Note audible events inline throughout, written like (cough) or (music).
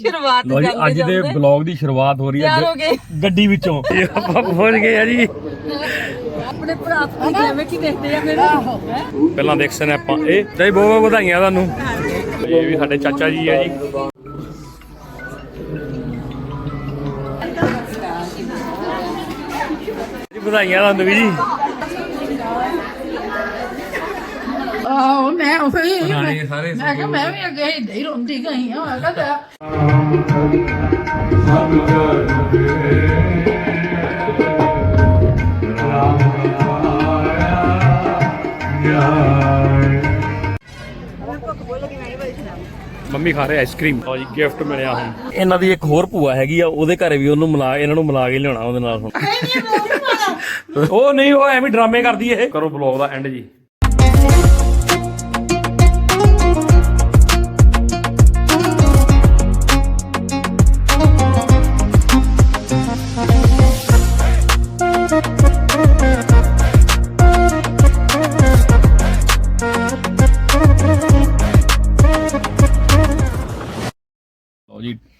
ਸ਼ੁਰੂਆਤ ਲੋ ਜੀ ਅੱਜ ਦੇ ਬਲੌਗ ਦੀ ਸ਼ੁਰੂਆਤ ਹੋ ਰਹੀ ਤਿਆਰ ਹੋ ਹੈ ਗਏ। ਗ- ਗੱਡੀ ਵਿੱਚੋਂ। ਇਹ ਆਪਾਂ ਪਹੁੰਚ ਗਏ ਆ ਜੀ। ਆਪਣੇ ਭਰਾ ਤੋਂ ਕਿਵੇਂ ਕੀ ਦੇਖਦੇ ਆ ਆਹੋ। ਪਹਿਲਾਂ ਦੇਖ ਸਨ ਆਪਾਂ। ਇਹ ਤੇ ਬਹੁਤ ਬਹੁਤ ਵਧਾਈਆਂ ਤੁਹਾਨੂੰ। ਇਹ ਵੀ ਸਾਡੇ ਚਾਚਾ ਜੀ ਆ ਜੀ। ਜੀ ਵਧਾਈਆਂ ਤੁਹਾਨੂੰ ਵੀ ਜੀ। ਆਹੋ ਮੈਂ ਉਹ ਹੀ ਪੁਰਾਣੇ ਸਾਰੇ ਮੈਂ ਕਿਹਾ ਮੈਂ ਵੀ ਅੱਗੇ ਏਦਾਂ ਹੀ ਰੋਂਦੀ ਗਈ ਹਾਂ ਮੈਂ ਕਿਹਾ ਮੰਮੀ ਖਾ ਰਹੇ ਆਈਸਕ੍ਰੀਮ ਲਓ ਜੀ ਗਿਫਟ ਮਿਲਿਆ ਹੁਣ। ਇਹਨਾਂ ਦੀ ਇੱਕ ਹੋਰ ਭੂਆ ਹੈਗੀ ਆ ਉਹਦੇ ਘਰੇ ਵੀ ਉਹਨੂੰ ਮਿਲਾ ਇਹਨਾਂ ਨੂੰ ਮਿਲਾ ਕੇ ਲਿਆਉਣਾ ਉਹਦੇ ਨਾਲ ਹੁਣ। ਉਹ ਨਹੀਂ ਉਹ ਐਵੇਂ ਡਰਾਮੇ ਕਰਦੀ ਇਹ। ਕਰੋ ਬਲੌਗ ਦਾ ਐਂਡ ਜੀ।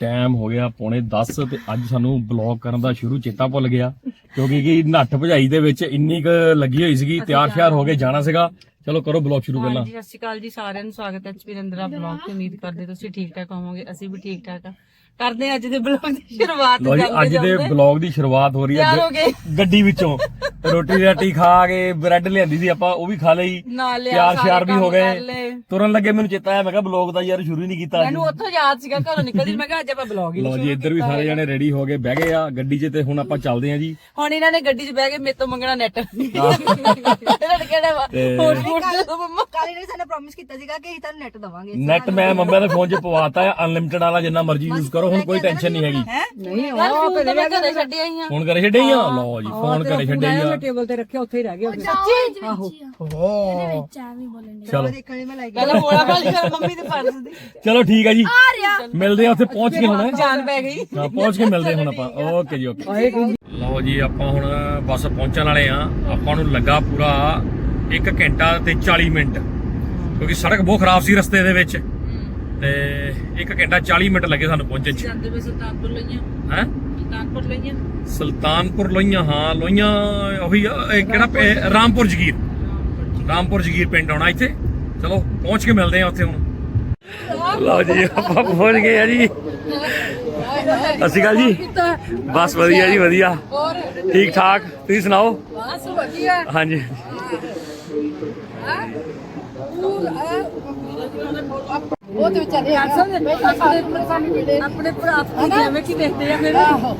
ਟਾਈਮ ਹੋ ਗਿਆ ਪੌਣੇ 10 ਤੇ ਅੱਜ ਸਾਨੂੰ ਬਲੌਗ ਕਰਨ ਦਾ ਸ਼ੁਰੂ ਚੇਤਾ ਭੁੱਲ ਗਿਆ। ਕਿਉਂਕਿ ਕਿ ਨੱਠ ਭਜਾਈ ਦੇ ਵਿੱਚ ਇੰਨੀ ਕੁ ਲੱਗੀ ਹੋਈ ਸੀਗੀ ਤਿਆਰ ਸ਼ਿਆਰ ਹੋ ਕੇ ਜਾਣਾ ਸੀਗਾ। ਚਲੋ ਕਰੋ ਬਲੌਗ ਸ਼ੁਰੂ ਪਹਿਲਾਂ। ਹਾਂਜੀ ਸਤਿ ਸ਼੍ਰੀ ਅਕਾਲ ਜੀ ਸਾਰਿਆਂ ਨੂੰ ਸਵਾਗਤ ਹੈ ਚਪਿਰਿੰਦਰਾ ਬਲੌਗ ਤੇ। ਉਮੀਦ ਕਰਦੇ ਤੁਸੀਂ ਠੀਕ ਠਾਕ ਹੋਵੋਗੇ ਅਸੀਂ ਵੀ ਠੀਕ ਠਾਕ ਆ। ਕਰਦੇ ਅੱਜ ਦੇ ਬਲੌਗ ਦੀ ਸ਼ੁਰੂਆਤ ਜੀ ਅੱਜ ਦੇ। ਬਲੌਗ ਦੀ ਸ਼ੁਰੂਆਤ ਹੋ ਰਹੀ ਹੈ। ਗੱਡੀ ਵਿੱਚੋਂ। ਰੋਟੀ ਰਾਟੀ ਖਾ ਕੇ ਬ੍ਰੈਡ ਲਿਆਂਦੀ ਸੀ ਆਪਾਂ ਉਹ ਵੀ ਖਾ ਲਈ। ਨਾਲ ਲਿਆ ਤਿਆਰ ਸਾਰੇ ਸ਼ਿਆਰ ਵੀ ਕੰਮ ਹੋ ਕਰ ਗਏ ਲਏ। ਤੁਰਨ ਲੱਗੇ ਮੈਨੂੰ ਚੇਤਾ ਆਇਆ ਮੈਂ ਕਿਹਾ ਬਲੌਗ ਦਾ ਯਾਰ ਸ਼ੁਰੂ ਹੀ ਨਹੀਂ ਕੀਤਾ ਅੱਜ। ਮੈਨੂੰ ਉੱਥੋਂ ਯਾਦ ਸੀਗਾ ਘਰੋਂ ਨਿਕਲਦੀ ਮੈਂ ਕਿਹਾ ਅੱਜ ਆਪਾਂ ਬਲੌਗ ਹੀ ਲਓ ਜੀ ਇੱਧਰ ਵੀ ਸਾਰੇ ਜਣੇ ਰੈਡੀ ਹੋ ਗਏ ਬਹਿ ਗਏ ਆ ਗੱਡੀ 'ਚ ਤੇ ਹੁਣ ਆਪਾਂ ਚੱਲਦੇ ਆ ਜੀ। ਹੁਣ ਇਹਨਾਂ ਨੇ ਗੱਡੀ 'ਚ ਬਹਿ ਕੇ ਮੇਰੇ ਤੋਂ ਮੰਗਣਾ ਨੈਟ ਇਹਨਾਂ ਨੇ ਕਿਹੜਾ ਵਾ ਤੇ- ਹੋਰ ਹੋਰ ਦੇ ਦਿਓ ਮੰਮਾ। ਕਾਲੀ ਨੇ ਸਾਨੂੰ ਪ੍ਰੋਮਿਸ ਕੀਤਾ ਸੀਗਾ ਕਿ ਅਸੀਂ ਤੁਹਾਨੂੰ ਨੈਟ ਦਵਾਂਗੇ। ਨੈਟ ਮੈਂ ਮੰਮਾ ਦੇ ਫੋਨ 'ਚ ਪਵਾਤਾ ਹੈ ਅਨਲਿਮਿਟਡ ਵਾਲਾ ਜਿੰਨਾ ਮਰਜ਼ੀ ਯੂਜ਼ ਕਰੋ ਹੁਣ ਕੋਈ ਟੈਨਸ਼ਨ ਨਹੀਂ ਹੈਗੀ। ਨਹੀਂ ਉਹ ਕਦੇ ਮੈਂ ਘਰੇ ਛੱਡੀ ਆਈ ਆ ਫੋਨ ਕਰੇ ਛੱਡੇ ਹੀ ਆ? ਲਓ ਜੀ ਫੋਨ ਕਰੇ ਛੱਡੇ ਹੀ ਆ। ਟੇਬਲ ਤੇ ਰੱਖਿਆ ਉੱਥੇ ਹੀ ਰਹਿ ਗਿਆ ਸੱਚੀ? ਚਲੋ। ਦੇਖਣ ਲਈ ਮੈਂ ਲਾਈਕ ਪਹਿਲਾਂ ਮੋੜਾ ਖਾਲੀ ਕਰ ਮੰਮੀ ਦੇ ਫਰਜ਼ ਦੀ ਚਲੋ ਠੀਕ ਹੈ ਜੀ। ਮਿਲਦੇ ਆ ਉੱਥੇ ਪਹੁੰਚ ਕੇ ਹੁਣ। ਜਾਨ ਪੈ ਗਈ। ਹਾਂ ਪਹੁੰਚ ਕੇ ਮਿਲਦੇ ਹੁਣ ਆਪਾਂ। ਓਕੇ ਜੀ ਓਕੇ। ਲਓ ਜੀ ਆਪਾਂ ਹੁਣ ਬੱਸ ਪਹੁੰਚਣ ਵਾਲੇ ਆ। ਆਪਾਂ ਨੂੰ ਲੱਗਾ ਪੂਰਾ 1 ਘੰਟਾ ਤੇ 40 ਮਿੰਟ। ਕਿਉਂਕਿ ਸੜਕ ਬਹੁਤ ਖਰਾਬ ਸੀ ਰਸਤੇ ਦੇ ਵਿੱਚ। ਤੇ 1 ਘੰਟਾ 40 ਮਿੰਟ ਲੱਗੇ ਸਾਨੂੰ ਪਹੁੰਚਣ ਚ। ਜਾਂਦੇ ਵੇ ਸੁਲਤਾਨਪੁਰ ਲਈਆਂ ਹੈ? ਸੁਲਤਾਨਪੁਰ ਲਈਆਂ ਸੁਲਤਾਨਪੁਰ ਲੋਈਆਂ ਹਾਂ ਲੋਈਆਂ ਉਹੀ ਆ, ਇਹ ਕਿਹੜਾ ਰਾਮਪੁਰ ਜਗੀਰ। ਰਾਮਪੁਰ ਜਗੀਰ। ਪਿੰਡ ਆਉਣਾ ਇੱਥੇ। ਚਲੋ ਪਹੁੰਚ ਕੇ ਮਿਲਦੇ ਆ ਉੱਥੇ ਹੁਣ। ਲਓ ਜੀ ਆਪਾਂ ਪਹੁੰਚ ਗਏ ਆ ਜੀ। ਸ਼੍ਰੀ ਅਕਾਲ ਜੀ। ਬਸ ਵਧੀਆ ਜੀ ਵਧੀਆ। ਠੀਕ ਠਾਕ ਤੁਸੀਂ ਸੁਣਾਓ? ਬਸ ਵਧੀਆ। ਹਾਂਜੀ। ਉਹ ਤੇ ਵਿਚਾਰੇ ਆਸਨ ਦੇ ਬੈਠਾ ਸਾਰੇ ਮਰਸਾਨੀ ਜਿਹੜੇ ਆਪਣੇ ਭਰਾ ਤੋਂ ਕਿਵੇਂ ਕੀ ਦੇਖਦੇ ਆ ਫਿਰ। ਆਹੋ।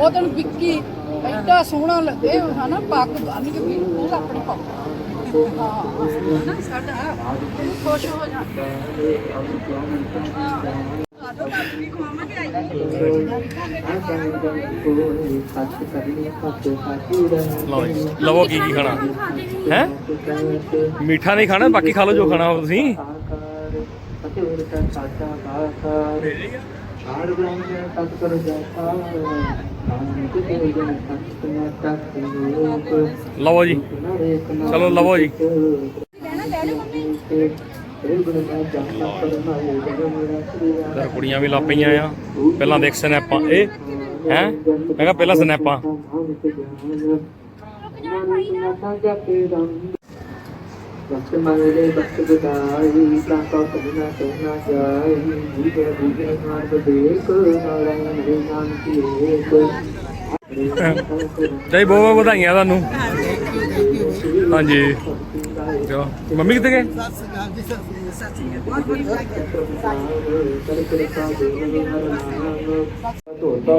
ਉਹ ਤੈਨੂੰ ਵਿੱਕੀ ਐਡਾ ਸੋਹਣਾ ਲੱਗੇ ਹਨਾ ਪੱਗ ਬੰਨ ਕੇ ਬਿਲਕੁਲ ਆਪਣੇ ਪਾਪਾ। ਹਾਂ। ਨਾ ਸਾਡਾ ਖੁਸ਼ ਹੋ ਜਾ। ਲਓ ਜੀ ਲਵੋ ਕੀ ਕੀ ਖਾਣਾ। ਹੈ? ਮਿੱਠਾ ਨਹੀਂ ਖਾਣਾ ਬਾਕੀ ਖਾ ਲਓ ਜੋ ਖਾਣਾ ਹੋ ਤੁਸੀਂ। ਲਵੋ ਜੀ। ਚਲੋ ਲਵੋ ਜੀ। ਇਧਰ ਕੁੜੀਆਂ ਵੀ ਲਾ ਪਈਆਂ ਆ। ਪਹਿਲਾਂ ਦੇਖ ਸਨੈਪਾਂ। ਇਹ, ਹੈ? ਮੈਂ ਕਿਹਾ ਪਹਿਲਾਂ ਸਨੈਪਾਂ। ਜਾਈ ਜੀਵੇ ਬੁਝੇ ਨਾਰਾਇਣ ਦੇ ਨਾਮ ਕੀ ਏਕ ਜੈ ਬਹੁਤ ਬਹੁਤ ਵਧਾਈਆਂ ਤੁਹਾਨੂੰ। ਹਾਂਜੀ। ਚਲੋ ਮੰਮੀ ਕਿੱਥੇ ਗਏ?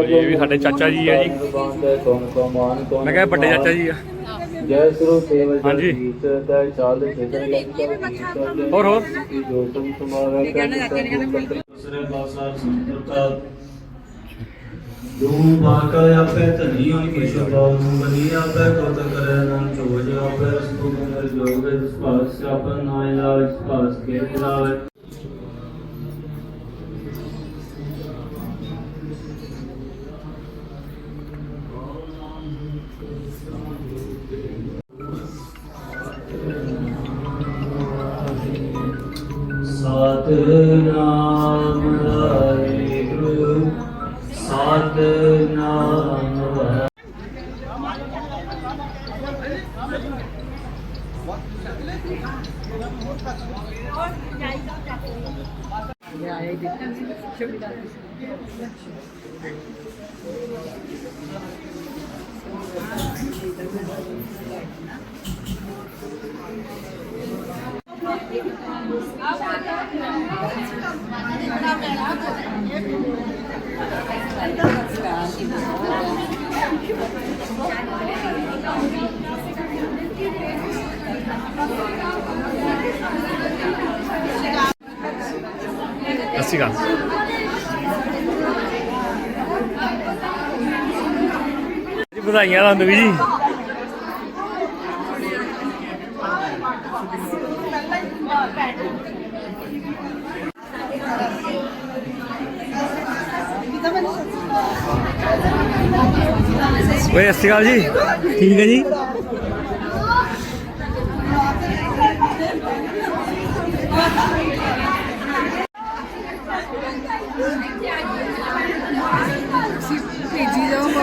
ਇਹ ਵੀ ਸਾਡੇ ਚਾਚਾ ਜੀ ਆ ਜੀ। ਮੈਂ ਕਿਹਾ ਵੱਡੇ ਚਾਚਾ ਜੀ ਆ। ਜੈ ਸਰੋ ਕੇਵਲ ਹਾਂਜੀ। ਜੀਤ ਦਾ ਚਾਲ ਸਿਧਰ ਹੋਰ ਹੋਰ। ਜੋ ਤੁਮ ਤੁਮਾਰਾ ਦੂਸਰੇ ਪਾਸਾ ਸੰਤਰਤਾ ਜੋ ਮਾਕਾ ਆਪੇ ਧਨੀ ਹੋਈ ਕੇ ਸ਼ਬਾਉ ਬਨੀ ਆਪੇ ਕੋਤ ਕਰੇ ਨਾਮ ਚੋਜ ਆਪੇ ਰਸਤੂ ਗੰਦਰ ਜੋਗ ਸਪਾਸ ਆਪਨ ਨਾਇ ਲਾਜ ਸਪਾਸ ਕੇ ਲਾਜ ਸਤਿ ਸ਼੍ਰੀ ਅਕਾਲ ਜੀ ਵਧਾਈਆਂ ਤੁਹਾਨੂੰ ਵੀ ਜੀ ਓਏ ਸਤਿ ਸ਼੍ਰੀ ਅਕਾਲ ਜੀ ਠੀਕ ਹੈ ਜੀ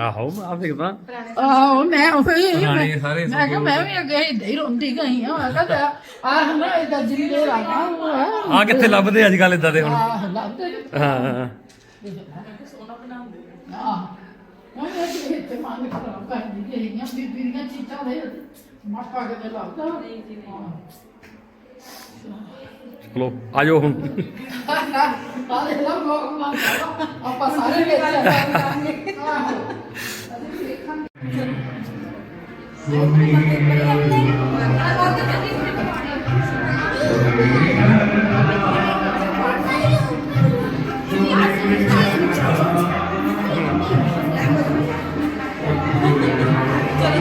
ਆਹੋ ਆ ਦੇਖਦਾ ਆਹੋ ਮੈਂ ਉਹੀ ਰਾਣੀ ਸਾਰੇ ਮੈਂ ਕਿਹਾ ਮੈਂ ਵੀ ਅੱਗੇ ਏਦਾਂ ਹੀ ਰੋਂਦੀ ਗਈ ਆ ਮੈਂ ਕਿਹਾ ਆਹ ਨਾ ਇਦਾਂ ਜਿੰਦੇ ਉਹ ਆ ਕਿੱਥੇ ਲੱਭਦੇ ਅੱਜ ਕੱਲ ਇਦਾਂ ਦੇ ਹੁਣ? ਆਹ ਲੱਭਦੇ ਨੀ। ਹਾਂ ਹਾਂ ਆਹ ਉਹ ਇਹ ਇੱਥੇ ਮੰਗ ਖਰਾਬ ਕਰਦੀ ਗਈਆਂ ਬੀਬੀ ਦੀਆਂ ਚੀਜ਼ਾਂ ਦੇ ਮਾਪਾ ਕੇ ਲੱਭਦਾ। ਹਾਂ ਚਲੋ ਆ ਜਾਓ ਹੁਣ ਆ ਦੇ ਲਾ ਮੋਕ ਆਪਾਂ ਸਾਰੇ ਵਿੱਚ ਆਵਾਂਗੇ ਆਹੋ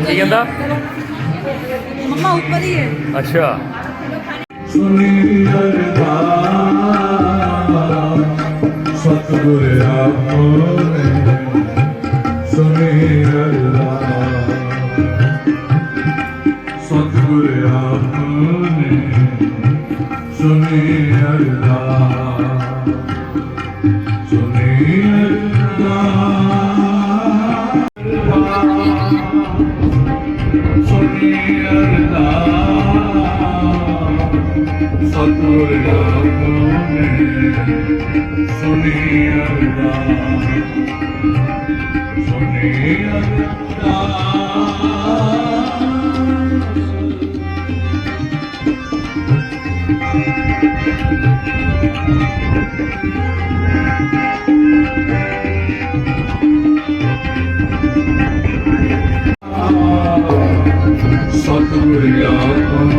ਕੀ ਕਹਿੰਦਾ ਮੰਮਾ ਉੱਪਰ ਹੀ ਹੈ ਅੱਛਾ ਸੁਣੀ ਅਰਦਾਸ ਸਤਿਗੁਰ ਆਪਨੇ ਸੁਣੀ ਅਰਦਾਸ ਸੁਣੀ ਅਰਦਾਸ ਸਤਿਗੁਰ ਆਪਨੇ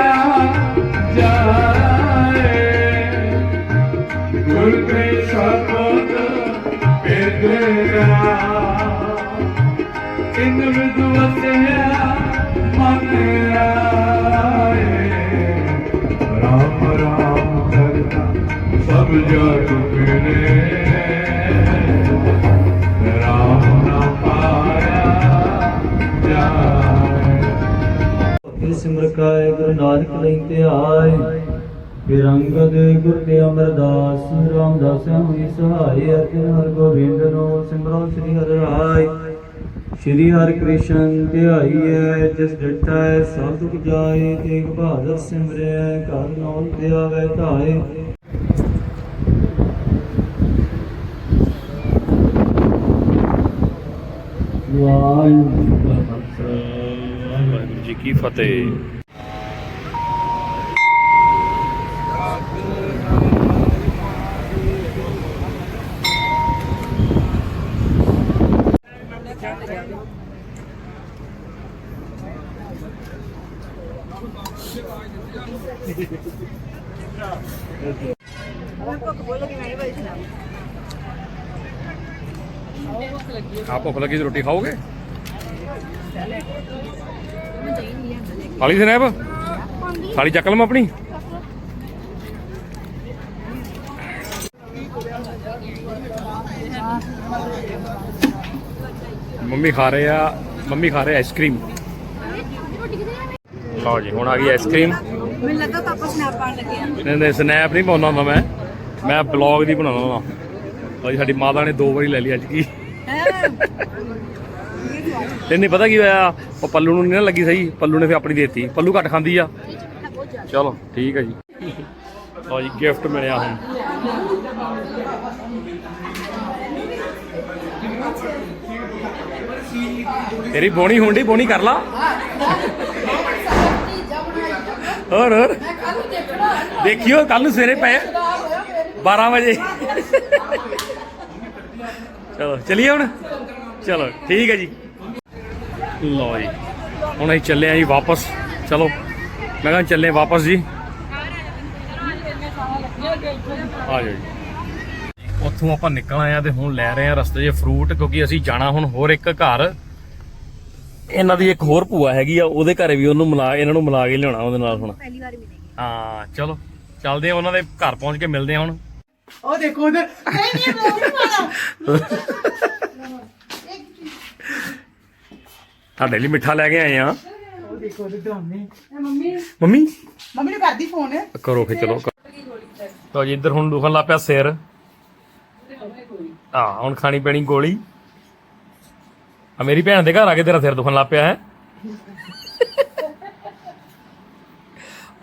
ਜਾਏ ਗੁਰੂ ਨਾਨਕ ਲਈ ਤੇ ਆਏ। ਫਿਰ ਅੰਗਦ ਗੁਰ ਤੇ ਅਮਰਦਾਸ, ਰਾਮਦਾਸ ਹੋਈ ਸਹਾਈ ਅਰਜਨ ਹਰ ਗੋਬਿੰਦ ਨੂੰ ਸਿਮਰੋ ਸ੍ਰੀ ਹਰਿ ਰਾਏ। ਸ਼੍ਰੀ ਹਰਿ ਕ੍ਰਿਸ਼ਨ ਧਿਆਈਐ ਜਿਸ ਡਿਠਾ ਹੈ ਸਭ ਦੁਖ ਜਾਏ, ਤੇਗ ਬਹਾਦਰ ਸਿਮਰਿਐ ਘਰ ਨੌਲ ਤੇ ਧਾਏ। ਵਾਹਿਗੁਰੂ ਜੀ ਕੀ ਫਤਿਹ। ਫਤਿਹ ਆਪ ਭੁੱਖ ਲੱਗੀ ਤਾਂ ਰੋਟੀ ਖਾਓਗੇ? ਥਾਲੀ ਸਨੈਪ ਥਾਲੀ ਚੱਕ ਲਵਾਂ ਆਪਣੀ। ਮੰਮੀ ਖਾ ਰਹੇ ਆ ਮੰਮੀ ਖਾ ਰਹੇ ਆਈਸਕ੍ਰੀਮ ਲਓ ਜੀ ਹੁਣ ਆ ਗਈ ਆਈਸਕ੍ਰੀਮ ਮੈਨੂੰ ਲੱਗਾ ਪਾਪਾ ਸਨੈਪ ਪਾਣ ਲੱਗੇ ਆ। ਨਹੀਂ ਨਹੀਂ ਸਨੈਪ ਨਹੀਂ ਪਾਉਂਦਾ ਹੁੰਦਾ ਮੈਂ। ਮੈਂ ਬਲੌਗ ਦੀ ਬਣਾਉਂਦਾ ਹੁੰਦਾ। ਲਓ ਜੀ ਸਾਡੀ ਮਾਤਾ ਨੇ ਦੋ ਵਾਰੀ ਲੈ ਲਈ ਅੱਜ ਕੀ। ਤੈਨੂੰ ਪਤਾ ਕੀ ਹੋਇਆ? ਉਹ ਪੱਲੂ ਨੂੰ ਨਹੀਂ ਨਾ ਲੱਗੀ ਸਹੀ। ਪੱਲੂ ਨੇ ਫਿਰ ਆਪਣੀ ਦੇਤੀ। ਪੱਲੂ ਘੱਟ ਖਾਂਦੀ ਆ। ਚਲੋ, ਠੀਕ ਹੈ ਜੀ। ਲਓ ਜੀ ਗਿਫਟ ਮਿਲਿਆ ਹੁਣ। ਤੇਰੀ ਬੋਣੀ ਹੁੰਦੀ ਬੋਣੀ ਕਰ ਲਾ। ਹੋਰ ਹੋਰ। ਦੇਖਿਓ ਕੱਲ ਨੂੰ ਸਵੇਰੇ ਪਏ। 12 ਵਜੇ। ਚਲੋ ਚਲੀਏ ਹੁਣ? ਚਲੋ ਠੀਕ ਹੈ ਜੀ। ਲਓ ਜੀ ਹੁਣ ਅਸੀਂ ਚੱਲੇ ਆ ਜੀ ਵਾਪਸ। ਚਲੋ ਮੈਂ ਕਹਿੰਦਾ ਚੱਲੇ ਵਾਪਸ ਜੀ। ਆ ਜਾਓ ਜੀ। ਉੱਥੋਂ ਆਪਾਂ ਨਿਕਲ ਆਏ ਆ ਤੇ ਹੁਣ ਲੈ ਰਹੇ ਆ ਰਸਤੇ 'ਚ ਫਰੂਟ ਕਿਉਂਕਿ ਅਸੀਂ ਜਾਣਾ ਹੁਣ ਹੋਰ ਇੱਕ ਘਰ। ਇਹਨਾਂ ਦੀ ਇੱਕ ਹੋਰ ਭੂਆ ਹੈਗੀ ਆ ਉਹਦੇ ਘਰੇ ਵੀ ਉਹਨੂੰ ਮਿਲਾ ਇਹਨਾਂ ਨੂੰ ਮਿਲਾ ਕੇ ਲਿਆਉਣਾ ਉਹਦੇ ਨਾਲ ਹੁਣ। ਪਹਿਲੀ ਵਾਰ ਮਿਲੇਗੀ। ਹਾਂ ਚਲੋ ਚੱਲਦੇ ਆ ਉਹਨਾਂ ਦੇ ਘਰ ਪਹੁੰਚ ਕੇ ਮਿਲਦੇ ਆ ਹੁਣ। ਉਹ ਦੇਖੋ ਉਧਰ। ਨਹੀਂ ਨਹੀਂ ਉਹ ਨਹੀਂ ਮਾਰਾ ਤੁਹਾਡੇ ਲਈ ਮਿੱਠਾ ਲੈ ਕੇ ਆਏ ਆ। ਉਹ ਦੇਖੋ ਉਧਰ ਡਰਾਮੇ ਮੰਮੀ। ਮੰਮੀ? ਮੰਮੀ ਨੂੰ ਕਰਦੀ ਫੋਨ। ਕਰੋ ਫੇ ਚਲੋ ਲਓ ਜੀ ਇੱਧਰ ਹੁਣ ਦੁਖਣ ਲੱਗ ਪਿਆ ਸਿਰ। ਆ ਹੁਣ ਖਾਣੀ ਪੈਣੀ ਗੋਲੀ। ਆ ਮੇਰੀ ਭੈਣ ਦੇ ਘਰ ਆ ਕੇ ਤੇਰਾ ਸਿਰ ਦੁਖਣ ਲੱਗ ਪਿਆ ਹੈ।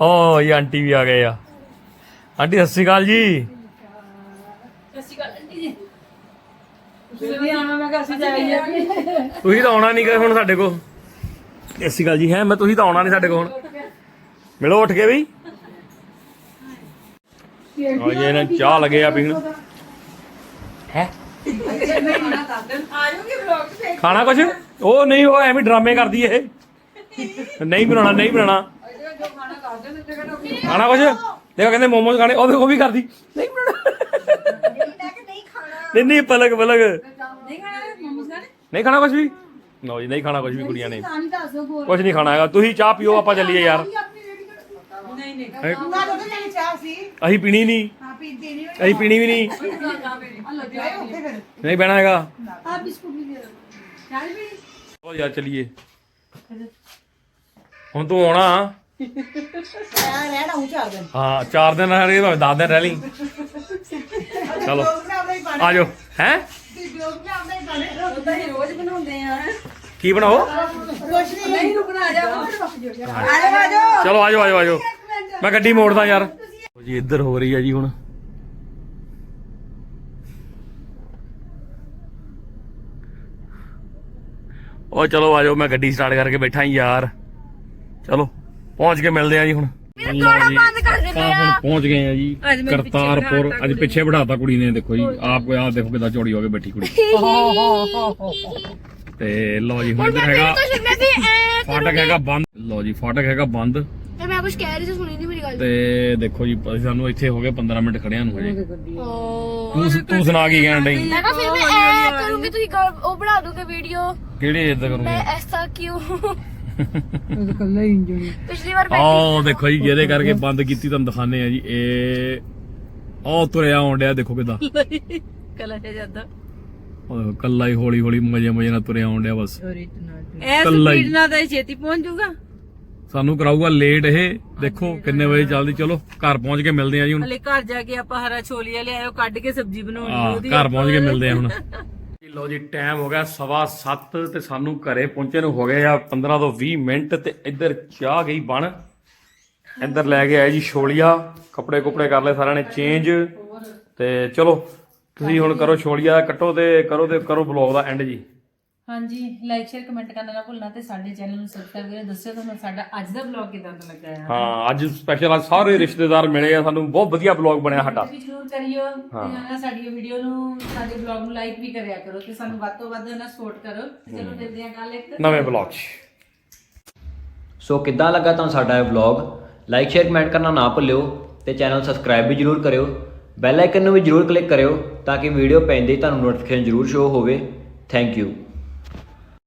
ਓ ਇਹ ਆਂਟੀ ਵੀ ਆ ਗਏ ਆ। ਆਂਟੀ ਸਤਿ ਸ਼੍ਰੀ ਅਕਾਲ ਜੀ। ਤੁਸੀਂ ਆਣਾ ਮੈਂ ਕਿਹਾ ਅਸੀਂ ਜਾਈਏ ਤੁਸੀਂ ਤਾਂ ਆਉਣਾ ਨਹੀਂ ਗਏ ਹੁਣ ਸਾਡੇ ਕੋਲ। ਸਤਿ ਸ਼੍ਰੀ ਜੀ, ਹੈ, ਮੈਂ ਤੁਸੀਂ ਤਾਂ ਆਉਣਾ ਨਹੀਂ ਸਾਡੇ ਕੋਲ ਹੁਣ। ਮਿਲੋ ਉੱਠ ਕੇ ਵੀ ਆ ਜੀ, ਇਹਨਾਂ ਚਾਹ ਲੱਗੇ ਆ ਪੀਣ। ਹੈ? ਖਾਣਾ ਕੁਛ? ਉਹ ਨਹੀਂ, ਉਹ ਐਵੇਂ ਡਰਾਮੇ ਕਰਦੀ ਇਹ। ਨਹੀਂ ਬਣਾਉਣਾ ਨਹੀਂ ਬਣਾਉਣਾ। ਖਾਣਾ ਕੁਛ? ਦੇਖੋ ਕਹਿੰਦੇ ਮੋਮੋਸ ਖਾਣੇ, ਉਹ ਉਹ ਵੀ ਕਰਦੀ। ਨਹੀਂ ਬਣਾਉਣਾ। ਨਹੀਂ ਨਹੀਂ ਪਲਕ ਪਲਕ। ਨਹੀਂ ਖਾਣਾ ਮੰਮੀ ਖਾਣੇ? ਨਹੀਂ ਖਾਣਾ ਕੁਛ ਵੀ? ਲਓ ਜੀ ਨਹੀਂ ਖਾਣਾ ਕੁਛ ਵੀ ਕੁੜੀਆਂ ਨੇ। ਨਹੀਂ ਦੱਸ ਦੋ ਹੋਰ। ਕੁਛ ਨਹੀਂ ਖਾਣਾ ਹੈਗਾ। ਤੁਸੀਂ ਚਾਹ ਪੀਓ ਆਪਾਂ ਚੱਲੀਏ ਯਾਰ। ਨਹੀਂ ਨਹੀਂ। ਹੈਂ? ਨਾ ਤਾਂ ਨਹੀਂ ਚਾਹ ਸੀ। ਅਸੀਂ ਪੀਣੀ ਨਹੀਂ। ਹਾਂ ਪੀਂਦੀ ਨਹੀਂ ਅਸੀਂ ਪੀਣੀ ਵੀ ਨਹੀਂ। ਗਏ ਉੱਥੇ ਫਿਰ। ਨਹੀਂ ਬਹਿਣਾ ਹੈਗਾ। ਆ ਬਿਸਕੁਟ ਵੀ ਦੇ ਦੋ ਚਾਹ ਵੀ ਉਹ ਯਾਰ ਚੱਲੀਏ। ਹੁਣ ਤੂੰ ਆਉਣਾ। ਮੈਂ ਰਹਿਣਾ ਹੂੰ ਚਾਰ ਦਿਨ। ਹਾਂ ਚਾਰ ਦਿਨ ਰਹਿ ਗਏ ਭਾਵੇਂ 10 ਦਿਨ ਰਹਿ ਲਈ। ਚਲੋ। ਆ ਜਾਓ। ਹੈ? ਹੀ ਰੋਜ਼ ਬਣਾਉਂਦੇ ਆ। ਕੀ ਬਣਾਓ? ਨਹੀਂ। ਰੁਕਣਾ ਆ ਜਾ ਚਲੋ ਆ ਜਾਓ ਆ ਜਾਓ ਆ ਜਾਓ। ਮੈਂ ਗੱਡੀ ਮੋੜਦਾ ਯਾਰ। ਜੀ ਇੱਧਰ ਹੋ ਰਹੀ ਆ ਜੀ ਹੁਣ। ਉਹ ਚਲੋ ਆ ਜਾਓ ਮੈਂ ਗੱਡੀ ਸਟਾਰਟ ਕਰਕੇ ਬੈਠਾ ਹੀ ਯਾਰ। ਚਲੋ ਪਹੁੰਚ ਕੇ ਮਿਲਦੇ ਆ ਜੀ ਹੁਣ। ਹੁਣ ਪਹੁੰਚ ਗਏ ਆ ਜੀ। ਅੱਜ ਮੇਰੇ ਪਿੱਛੇ ਕਰਤਾਰਪੁਰ ਬਿਠਾਤਾ ਅੱਜ ਪਿੱਛੇ ਬਿਠਾਤਾ ਕੁੜੀ ਨੇ ਦੇਖੋ ਜੀ ਆਪ ਆਪ ਦੇਖੋ ਕਿਦਾਂ ਚੌੜੀ ਹੋ ਕੇ ਬੈਠੀ ਕੁੜੀ। (laughs) ਤੇ ਲਓ ਜੀ ਹੁਣ ਇੱਧਰ ਹੈਗਾ ਮੈਂ ਵੀ ਐ ਫਾਟਕ ਹੈਗਾ ਬੰਦ। ਲਓ ਜੀ ਫਾਟਕ ਹੈਗਾ ਬੰਦ। ਤੇ ਮੈਂ ਕੁਝ ਕਹਿ ਰਹੀ ਸੀ ਸੁਣੀ ਨਹੀਂ ਮੇਰੀ ਗੱਲ। ਤੇ ਦੇਖੋ ਜੀ ਅਸੀਂ ਸਾਨੂੰ ਇੱਥੇ ਹੋ ਗਏ 15 ਮਿੰਟ ਖੜਿਆਂ ਨੂੰ ਹਜੇ। ਓ ਤੂੰ ਤੂੰ ਸੁਣਾ ਕੀ ਕਹਿਣ ਡਈ? ਮੈਂ ਕਿਹਾ ਫਿਰ ਮੈਂ ਐ ਕਰੂੰਗੀ ਤੁਸੀਂ ਗੱਲ- ਉਹ ਬਣਾ ਦੋਗੇ ਵੀਡੀਓ। ਕਿਹੜੀ ਇੱਦਾਂ ਮੈਂ ਕਰੂੰਗੀ? ਐਸਾ ਕਿਉਂ? ਕੱਲਾ ਇੰਜਣ ਪਿਛਲੀ ਵਾਰ ਮੈਂ ਆਹ ਦੇਖੋ ਜੀ ਜਿਹਦੇ ਕਰਕੇ ਬੰਦ ਕੀਤੀ ਤੁਹਾਨੂੰ ਦਿਖਾਣੇ ਆ ਜੀ। ਇਹ ਉਹ ਤੁਰਿਆ ਆਉਣ ਡਿਆ ਦੇਖੋ ਕਿਦਾਂ। ਕਲਾ ਜਾਂਦਾ। ਉਹ ਕੱਲਾ ਹੀ ਹੌਲੀ ਹੌਲੀ ਮਜੇ ਮਜੇ ਨਾਲ ਤੁਰਿਆ ਆਉਣ ਡਿਆ ਬਸ। ਕੱਲਾ ਹੀ। ਸਪੀਡ ਨਾਲ ਤਾਂ ਇਹ ਛੇਤੀ ਪਹੁੰਚ ਜਾਊਗਾ। ਸਾਨੂੰ ਕਰਾਊਗਾ ਲੇਟ ਇਹ। ਦੇਖੋ ਕਿੰਨੇ ਵਜੇ ਚੱਲਦੀ। ਚਲੋ ਘਰ ਪਹੁੰਚ ਕੇ ਮਿਲਦੇ ਆ ਜੀ ਹੁਣ। ਹਲੇ ਘਰ ਜਾ ਕੇ ਆਪਾਂ ਹਰਾ ਛੋਲੀਆ ਲਿਆਇਓ ਕੱਢ ਕੇ ਸਬਜ਼ੀ ਬਣਾਉਣੀ ਆ ਉਹਦੀ। ਘਰ ਪਹੁੰਚ ਕੇ ਮਿਲਦੇ ਆ ਹੁਣ। ਲੋ ਜੀ ਟਾਈਮ ਹੋ ਗਿਆ ਸਵਾ 7 ਤੇ ਸਾਨੂੰ ਘਰੇ ਪਹੁੰਚੇ ਨੂੰ ਹੋ ਗਏ ਆ 15 ਤੋਂ 20 ਮਿੰਟ ਤੇ ਇੱਧਰ ਚਾਹ ਗਈ ਬਣ। ਇੱਧਰ ਲੈ ਕੇ ਆਏ ਜੀ ਛੋਲੀਆ। ਕੱਪੜੇ ਕੁਪੜੇ ਕਰ ਲਏ ਸਾਰਿਆਂ ਨੇ ਚੇਂਜ ਤੇ ਚਲੋ, ਤੁਸੀਂ ਹੁਣ ਕਰੋ ਛੋਲੀਆ, ਕੱਟੋ ਤੇ ਕਰੋ ਤੇ ਕਰੋ ਬਲੌਗ ਦਾ ਐਂਡ ਜੀ। ਹਾਂਜੀ ਲਾਈਕ ਸ਼ੇਅਰ ਕਮੈਂਟ ਕਰਨਾ ਨਾ ਭੁੱਲਣਾ ਤੇ ਸਾਡੇ ਚੈਨਲ ਨੂੰ ਸਬਸਕ੍ਰਾਈਬ ਕਰਕੇ ਦੱਸਿਓ ਤੁਹਾਨੂੰ ਸਾਡਾ ਅੱਜ ਦਾ ਵਲੌਗ ਕਿਦਾਂ ਦਾ ਲੱਗਾ ਹੈ। ਹਾਂ ਅੱਜ ਸਪੈਸ਼ਲ ਅੱਜ ਸਾਰੇ ਰਿਸ਼ਤੇਦਾਰ ਮਿਲੇ ਆ ਸਾਨੂੰ ਬਹੁਤ ਵਧੀਆ ਬਲੌਗ ਬਣਿਆ ਸਾਡਾ। ਜਰੂਰ ਕਰਿਓ ਤੇ ਨਾ ਸਾਡੀ ਵੀਡੀਓ ਨੂੰ ਸਾਡੇ ਵਲੌਗ ਨੂੰ ਲਾਈਕ ਵੀ ਕਰਿਆ ਕਰੋ ਤੇ ਸਾਨੂੰ ਵੱਧ ਤੋਂ ਵੱਧ ਨਾ ਸਪੋਰਟ ਕਰੋ। ਤੇ ਚਲੋ ਮਿਲਦੇ ਹਾਂ ਕੱਲ ਇੱਕ ਨਵੇਂ ਬਲੌਗ 'ਚ। ਸੋ ਕਿੱਦਾਂ ਲੱਗਾ ਤੁਹਾਨੂੰ ਸਾਡਾ ਇਹ ਵਲੌਗ ਲਾਈਕ ਸ਼ੇਅਰ ਕਮੈਂਟ ਕਰਨਾ ਨਾ ਭੁੱਲਿਓ ਤੇ ਚੈਨਲ ਸਬਸਕ੍ਰਾਈਬ ਵੀ ਜਰੂਰ ਕਰਿਓ। ਬੈਲ ਆਈਕਨ ਨੂੰ ਵੀ ਜਰੂਰ ਕਲਿੱਕ ਕਰਿਓ ਤਾਂ ਕਿ ਵੀਡੀਓ ਪੈਂਦੇ ਹੀ ਤੁਹਾਨੂੰ ਨੋਟੀਫਿਕੇਸ਼ਨ ਜਰੂਰ ਸ਼ੋ ਹੋਵੇ। Thank you